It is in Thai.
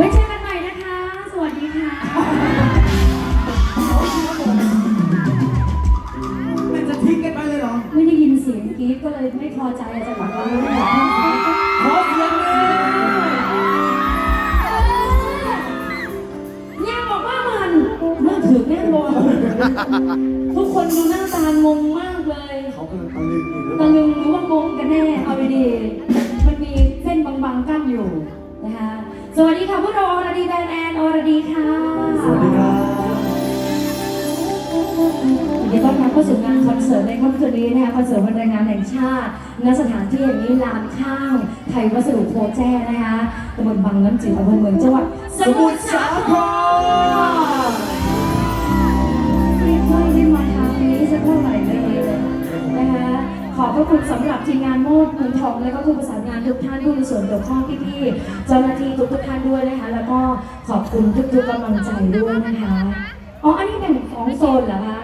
ว้เจอกันใหม่นะคะ สวัสดีค่ะ มันจะทิ้งกันไปเลยเหรอ ไม่ได้ยินเสียงกรี๊ดก็เลยไม่พอใจอาจจะบอกว่าไม่ยินเสียรี๊ดขอเสียงเลยเนี่บอกว่ามันเมื่อถือแง่บอนทุกคนดูหน้าตางงมากเลย เขากำลังตะลึงอนหรือเปล่า ลึงหรือว่างงกันแน่ เอาไปดี ดีค่ะสวัสดีครับยินดีต้อนรับเข้าสู่งานคอนเสิร์ตในค่ำคืนนี้นะคะคอนเสิร์ตวันแรงงานแห่งชาติณสถานที่แห่งนี้ลานข้างไทยวัสดุโพแจ้นะคะตำบลบางน้ำจืดอำเภอเมืองจังหวัดสมุทรสาครไม่ค่อยได้มาทางนี้สักเท่าไหร่เลยนะคะขอบพระคุณสำหรับ ทีมงานโมดเมือทองและก็ผู้ประสานงานทุกท่านผู้มีส่วนเกี่ยวข้องพี่ๆเจ้าหน้าที่ทุกทุกท่านด้วยนะคะ แล้วก็ขอบคุณทุกๆกำลังใจด้วยนะคะอ๋ออันนี้เป็นของโซนเหรอคะ